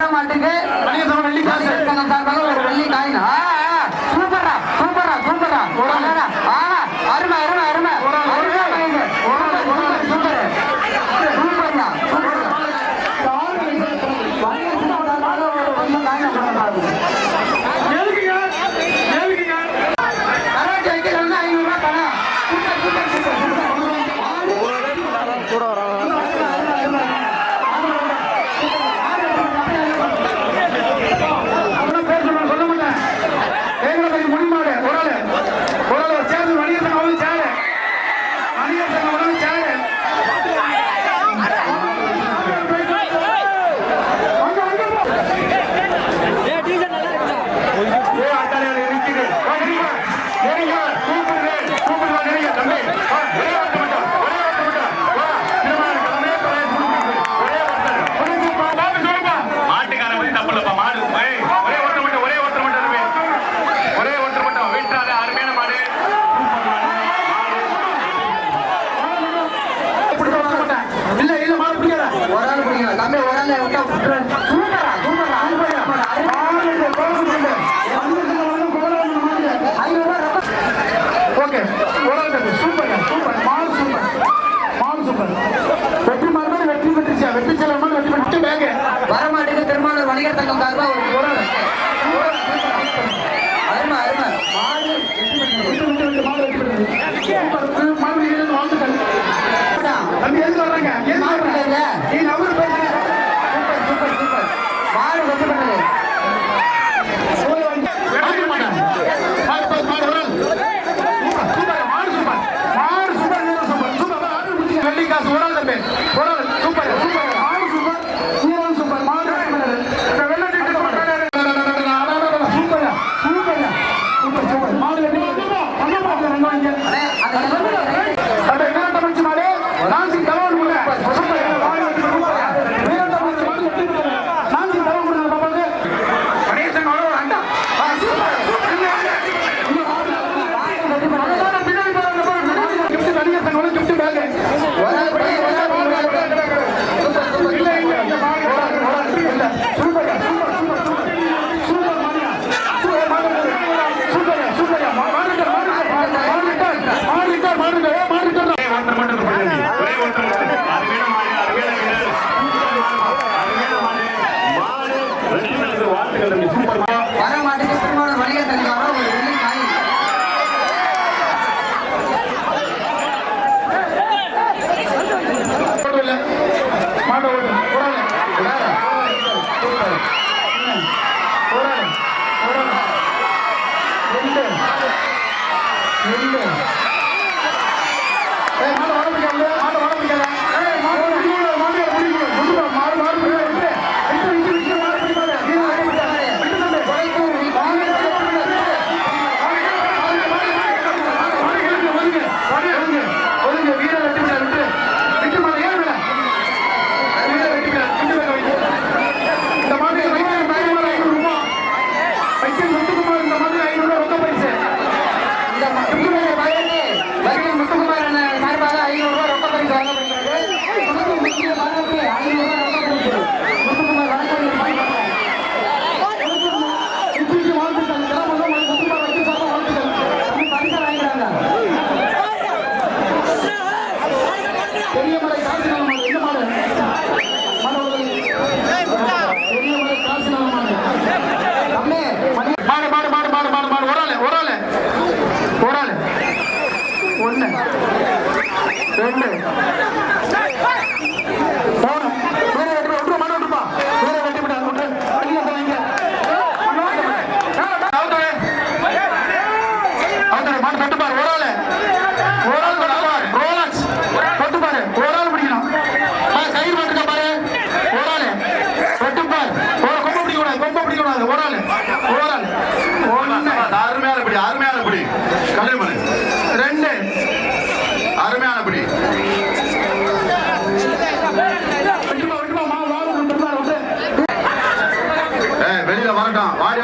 மாட்டுக்கு வெள்ளி காசு சார்பாக ஒரு வெள்ளி ரெண்டு மாட்டு கட்டுப்பார் ஒரு ஆளு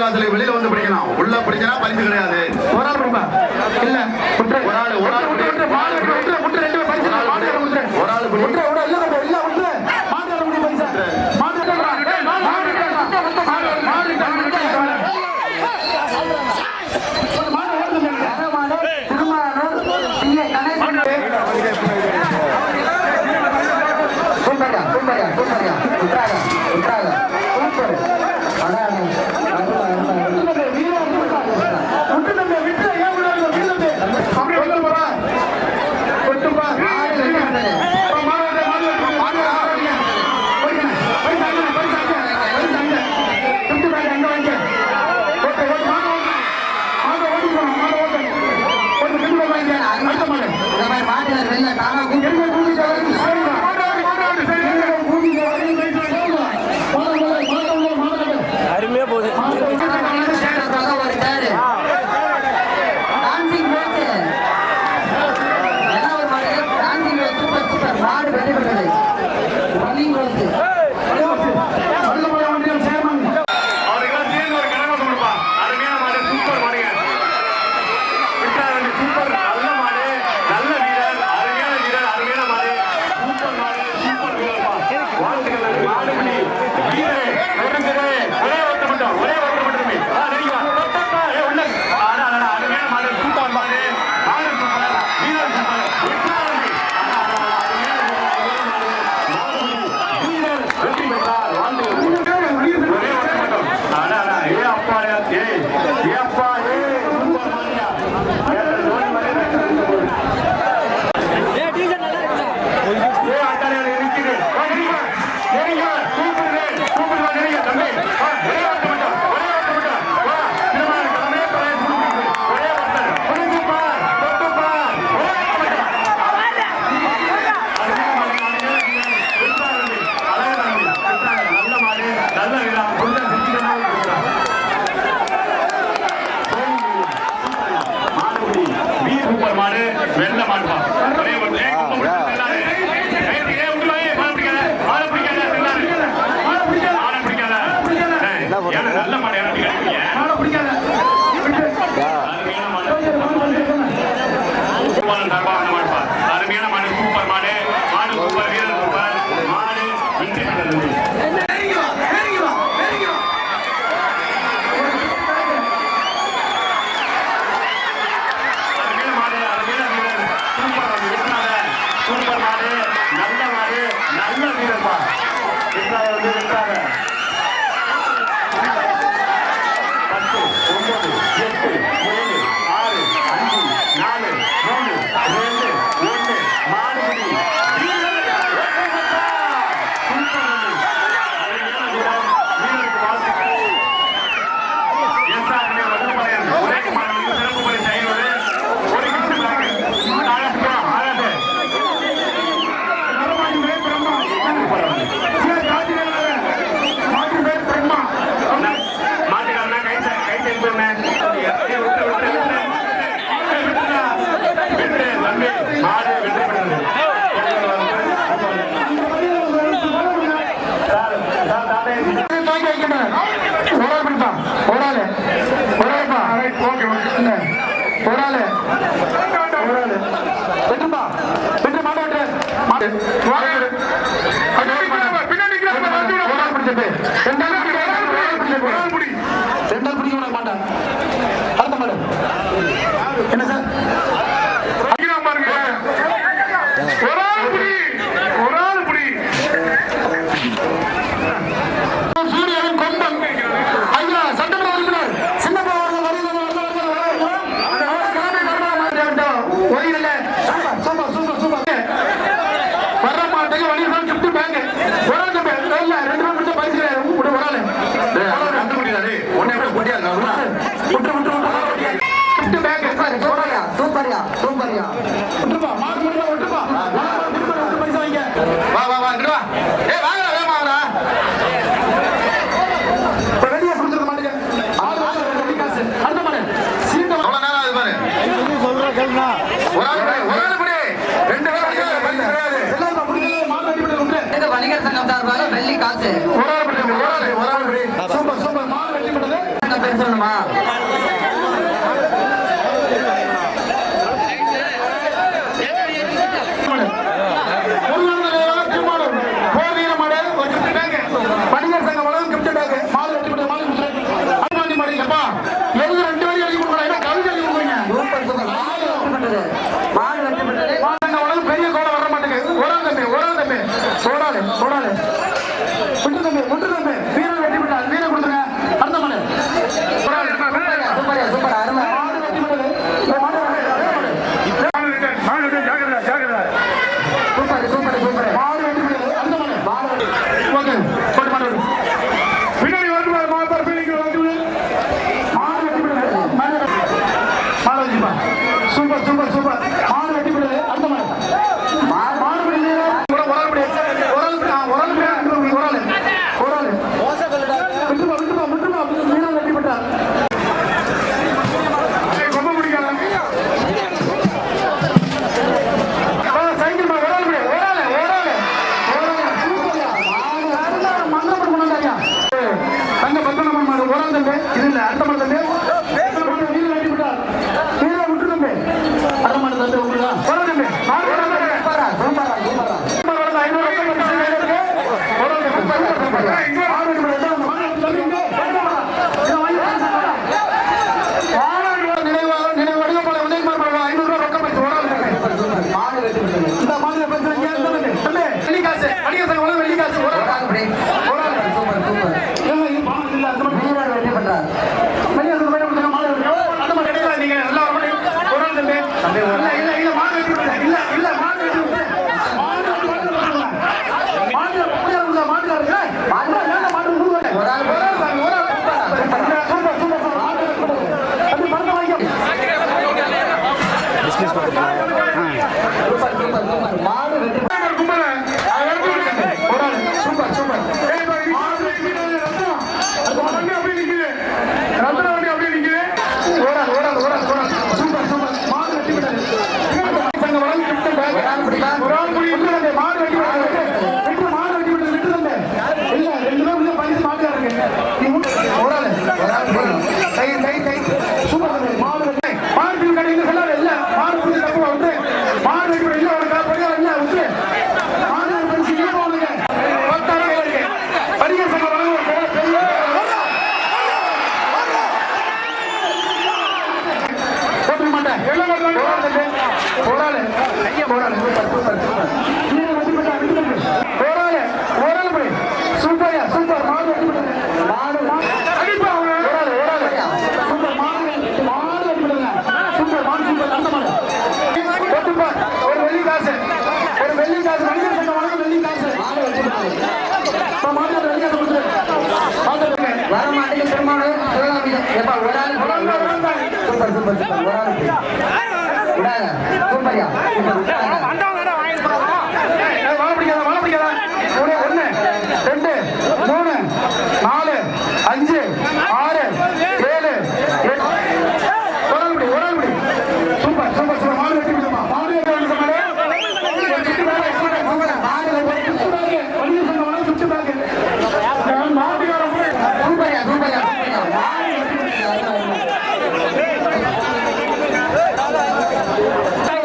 வாசலை வெளியில வந்து படிக்கலாம். உள்ள படிக்கலாம் பரிசு கிடையாது. ஒரு ஆள் இல்ல ஒரு ஆள் ஒரு ஆள் நல்ல করবে। நடிகர் சங்கம் சார்பாக வெள்ளி காசு. Super super. மா வெற்றி பண்ணது பேர் சொல்லணுமா ஒரு ஒன்று ரெண்டு மூணு நாலு அஞ்சு ஆறு ஏழு ஒரு ஆள் பிடி ஒரு ஆள் பிடி Thank you.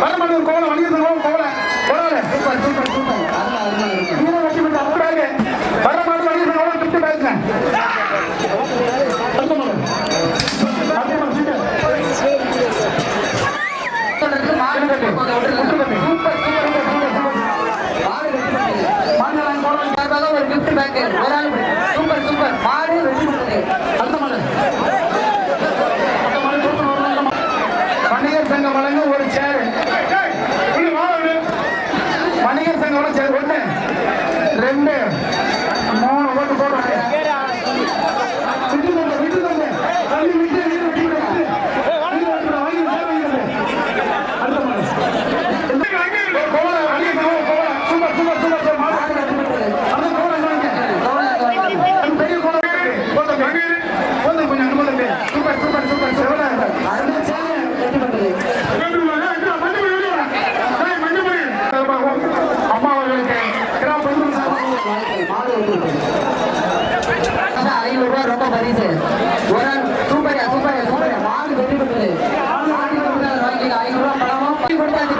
மரமனூர் கோவலை வணிகர் செல்வம் கோவலை கோவலை சூப்பர் சூப்பர். சூப்பர் மீனை ரெண்டு அந்த மாதிரி வழங்க ஒரு சேர் வணிகர் சங்கம் ஒன்று ரெண்டு மூணு ஓட்டு போடுறாங்க. பரிசு ஒரு ஆள் சூப்பரியா சூப்பரியா சூப்பரியா மாடு வெற்றி பெற்றது. ஆடு வாங்கி ஐநூறு ரூபாய் பணமும் கொடுத்தாச்சு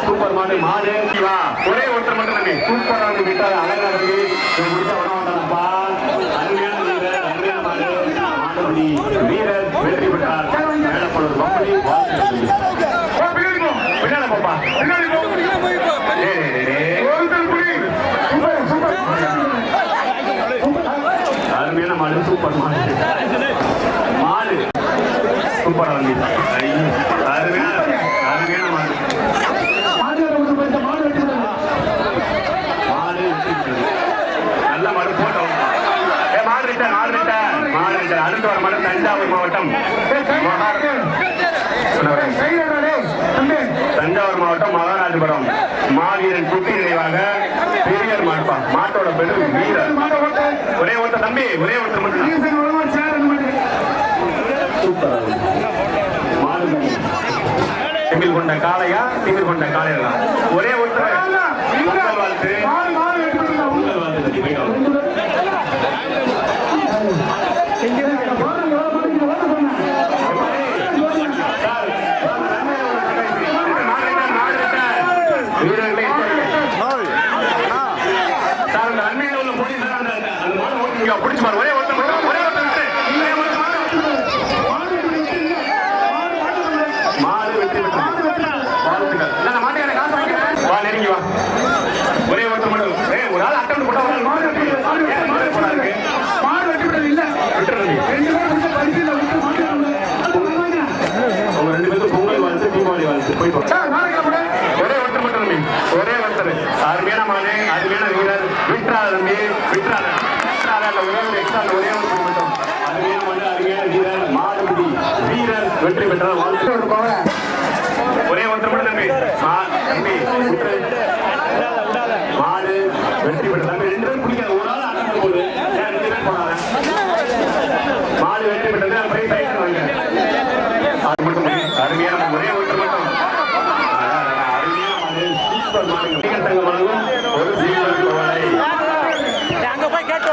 சூப்பர் மாடு மாடு ஒரே ஒற்றை மட்டும் நாங்கள் சூப்பராக வந்து விட்டால் அழகாக இருக்கு முடிச்ச உணவாண்டனப்பா அருமையான வீரர் அருமையான மாடு மாடுபடி அருமையான மாடு சூப்பர் மாடு. துப்பட வேண்டியது அது நல்ல மாடு போட்டோம் மாடுட்டேன் மாடுட்டேன் மாடுட்டேன் அடுத்து வர தஞ்சாவூர் மாவட்டம் தஞ்சாவூர் மாவட்டம் மகாராஜபுரம் மாவீரன் குட்டி நினைவாக பெரியர் மாட்டோட பெரு வீரர் ஒரே ஒருத்தர் தம்பி ஒரே ஒருத்தர் மட்டும் சூப்பர் மாறுபடி திமிழ் கொண்ட காளையா திமிழ் கொண்ட காளையா ஒரே ஒருத்தர்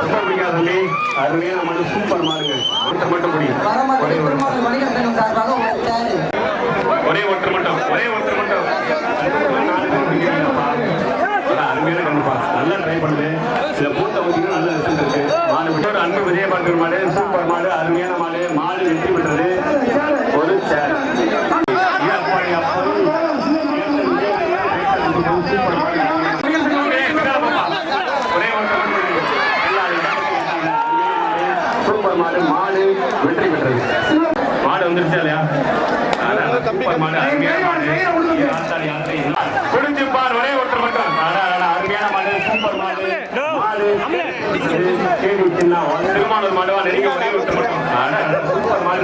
சிறப்பு அருமையான மனு சூப்பர் மாறுங்க ஒருத்தர் முடியும் ஒரே ஒரு ஒரே ஒருத்தர் ஒரே ஒருத்தர் அருமையான கண்டிப்பா நல்லா ட்ரை பண்ணுது சில பூத்த பார்த்தீங்கன்னா நல்ல ரிசல்ட் இருக்கு மாடு விட்டு அன்பு விஜயபாக்கர் மாடு சூப்பர் மாடு அருமையான மாடு மாடு வெற்றி பெற்றது. ஒரு சேர். வெற்றி பெற்றது. மாடு வந்துருச்சா இல்லையா? குறிஞ்சிப்பார் வரை ஒற்று மட்டும். அருமையான மாடு சூப்பர் மாடு. திருமாவளூர் மாடுவா நெருங்கி ஒரே ஒற்று மட்டும். சூப்பர் மாடு.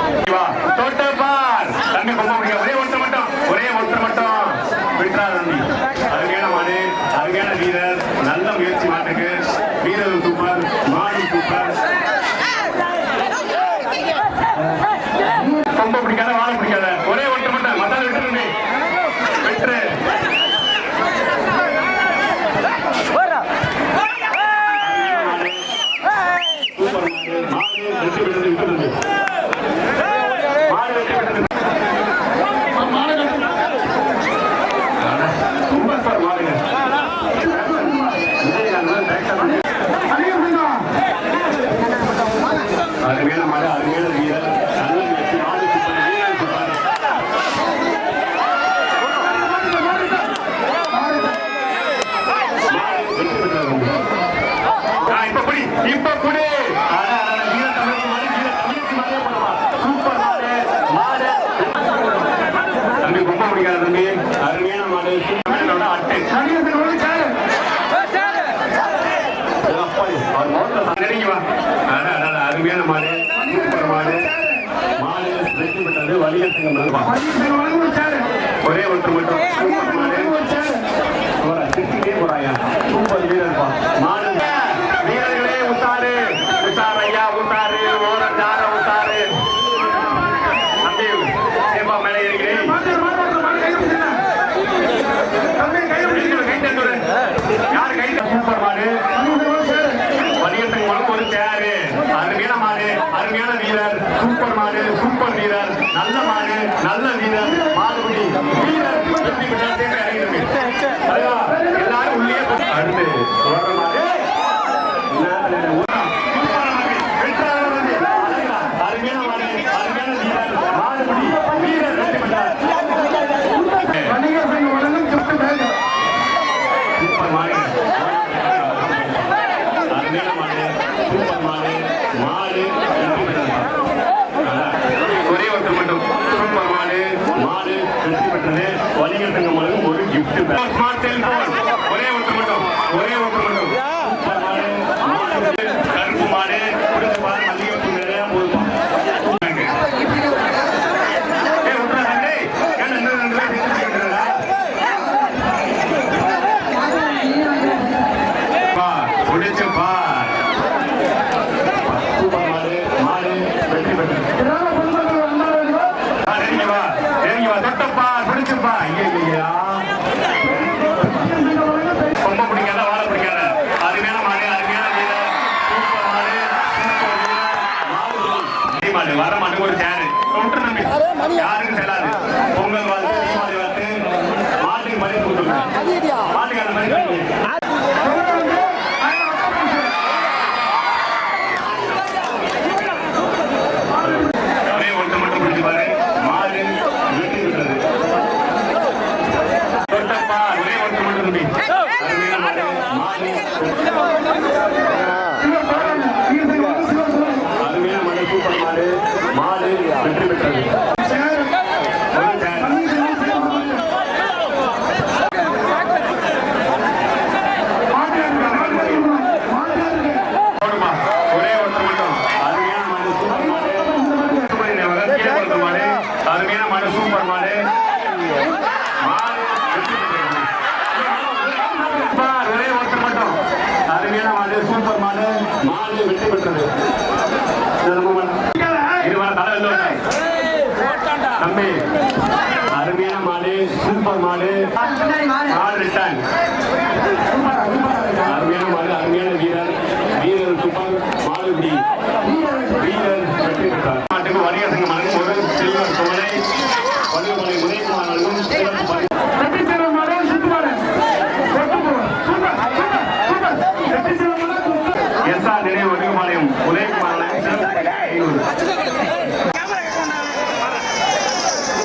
வணிகர் சங்கம் ஒரே ஒன்று மட்டும் திருச்சிலே போறாயா முப்பது வீரர் இருப்பான் மாடு வீரர்களே உத்தாரு உத்தார் ஐயா உத்தாரு ஓர தார உத்தாரு தம்பி சேப்பா மேல இருக்கிறேன் யார் கை சூப்பர் மாடு அருமையான வீரர் சூப்பர் மாடு சூப்பர் வீரர் நல்ல மாடு நல்ல வீரர் மாடுபடி வீரர். வெற்றி பெற்றார்கள் ஸ்மார்ட் செல்போன் ஒரே ஒன்று மட்டும் ஒரே ஒன்று மட்டும் கருப்பு மாடு குடிச்சு பால் மல்லிகைப்பூ நிறையா போதுமா குடிச்சு பால் மாடு மாடு வெற்றி பெற்றது தெரியுமா தெரியுமா தொட்டப்பா குடிச்சுப்பா ஐயா மாதிரி கொடுத்துருக்கோம் மாட்டுக்கு அந்த மாதிரி மாடு வெற்றி பெற்றது.